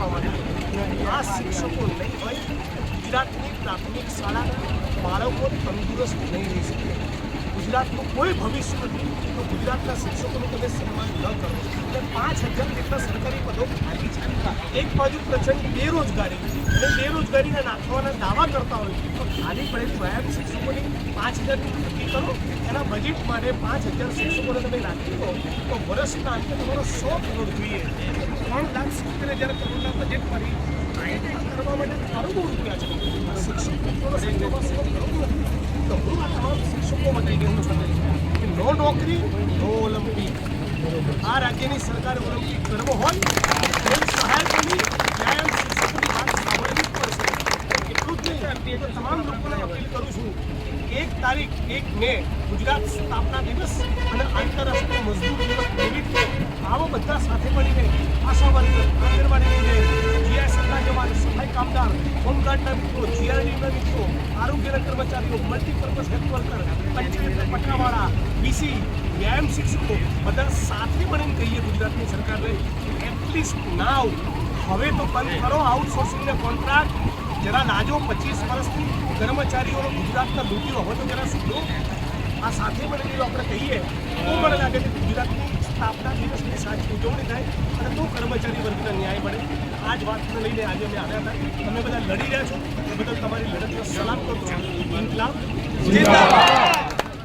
આ શિક્ષકો નહીં હોય ગુજરાતની પ્રાથમિક શાળાના બાળકો તંદુરસ્ત નહીં રહી શકે. ગુજરાતનું કોઈ ભવિષ્ય નથી તો ગુજરાતના શિક્ષકોનું તમે સન્માન ન કરો. એટલે પાંચ હજાર જેટલા સરકારી પદો ખાલી છે. એક બાજુ પ્રચંડ બેરોજગારી અને બેરોજગારીને નાખવાના દાવા કરતા હોય તો ખાલી પડે વાયર શિક્ષકોની પાંચ હજારની નક્કી કરો. એના બજેટ માટે પાંચ હજાર શિક્ષકોને તમે રાખી દો તો વર્ષના અંતે તમારો સો કરોડ જોઈએ. ત્રણ લાખ સિત્તેર હજાર કરોડના બજેટમાંથી આઈટી કરવા માટે કરોડો રૂપિયા છે. તો હું આ તમામ શિક્ષકો માટે કહેવું છું કે નો નોકરી, નો ઓલિમ્પિક આ રાજ્યની સરકાર ઓલિમ્પિક કરવો હોય તેમ સહાયકોની વ્યાયામ શિક્ષકોની વાત સાંભળવી પડશે. એટલું જ નહીં તો તમામ લોકોને અપીલ કરું છું એક તારીખ, એક મે, ગુજરાત સ્થાપના દિવસ અને આંતરરાષ્ટ્રીય મજદૂર દિવસ નિમિત્તે આવો બધા સાથે મળીને આશા વર્કર આંગણવાડીની બેન જીઆઈએસના જવાન સફાઈ કામદાર હોમગાર્ડના મિત્રો જીઆરડીના મિત્રો આરોગ્યના કર્મચારીઓ multipurpose health worker panchayat પટરાવાળા BC વ્યાયામ શિક્ષકો બધા સાથે મળીને કહીએ ગુજરાતની સરકારને એટલીસ્ટ નાવ હવે તો બંધ કરો આઉટસોર્સિંગના કોન્ટ્રાક્ટ જરા લાજો પચીસ વર્ષથી કર્મચારીઓનો ગુજરાતના લૂંટ્યો હવે તો જરા સુધરો આ સાથે મળીને જો આપણે કહીએ તો મને લાગે છે કે ગુજરાતની કર્મચારી વર્ગને ન્યાય મળે. આ જ વાતને લઈને આજે અમે આવ્યા હતા. તમે બધા લડી રહ્યા છો. એ બદલ તમારી લડતનો સલામ કરતો ઇન્કલાબ. જિંદાબાદ.